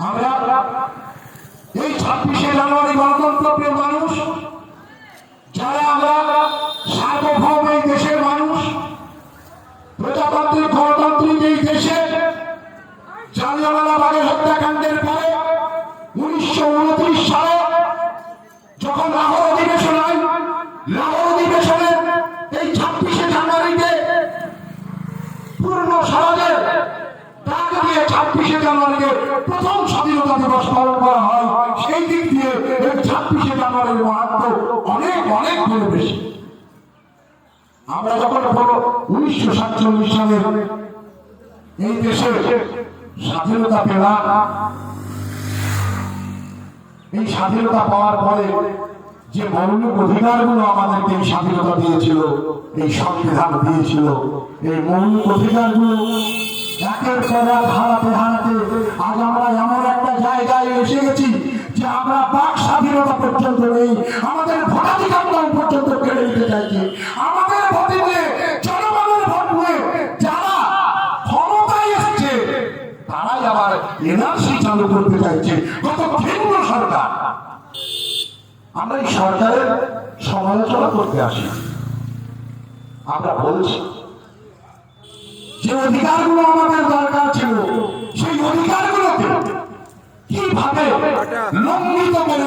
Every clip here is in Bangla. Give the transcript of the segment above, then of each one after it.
আমরা এই ছাব্বিশে জানুয়ারি গণতন্ত্র মানুষ, যারা আমরা সার্বভৌম এই দেশের মানুষ, প্রজাতান্ত্রিক গণতান্ত্রিক এই দেশে জালিয়ানওয়ালাবাগের হত্যাকাণ্ডের পরে উনিশশো উনত্রিশ সালে যখন লাহোর অধিবেশন হয়, লাহোর অধিবেশনে এই ছাব্বিশে জানুয়ারিতে পূর্ণ সমাজের ডাক দিয়ে ছাব্বিশে জানুয়ারিকে প্রথম দিবস পালন করা হয়, সেই দিক দিয়ে এই ছাব্বিশে জানুয়ারির মাহাত্ম অনেক অনেক বেশি। আমরা যখন উনিশশো সাতচল্লিশ সালে এই দেশে স্বাধীনতা এই স্বাধীনতা পাওয়ার পরে যে মৌলিক অধিকারগুলো আমাদেরকে এই স্বাধীনতা দিয়েছিল, এই সংবিধান দিয়েছিল, এই মৌলিক অধিকারগুলো একের পর জায়গায় যে আমরা বাক স্বাধীনতা পর্যন্ত নেই, আমাদের ভোটাধিকার পর্যন্ত কেড়ে নিতে চাইছে। আমাদের ভোটে নিয়ে জনগণের ভোট নিয়ে যারা ক্ষমতায় এসছে, তারাই আবার এনআরসি চালু করতে চাইছে। কত ভিন্ন সরকার। আমরা এই সরকারের সমালোচনা করতে আসি। আমরা বলছি, যে অধিকারগুলো আমাদের দরকার ছিল সেই অধিকারগুলোকে কীভাবে লঙ্ঘিত করে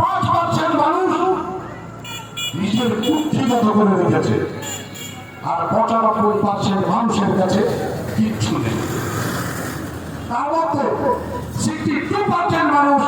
পাঁচ পার্সেন্ট মানুষ নিজের আর পঁচানব্বই পার্সেন্ট মানুষের কাছে কিচ্ছু নেই। তার মধ্যে পার্সেন্ট মানুষ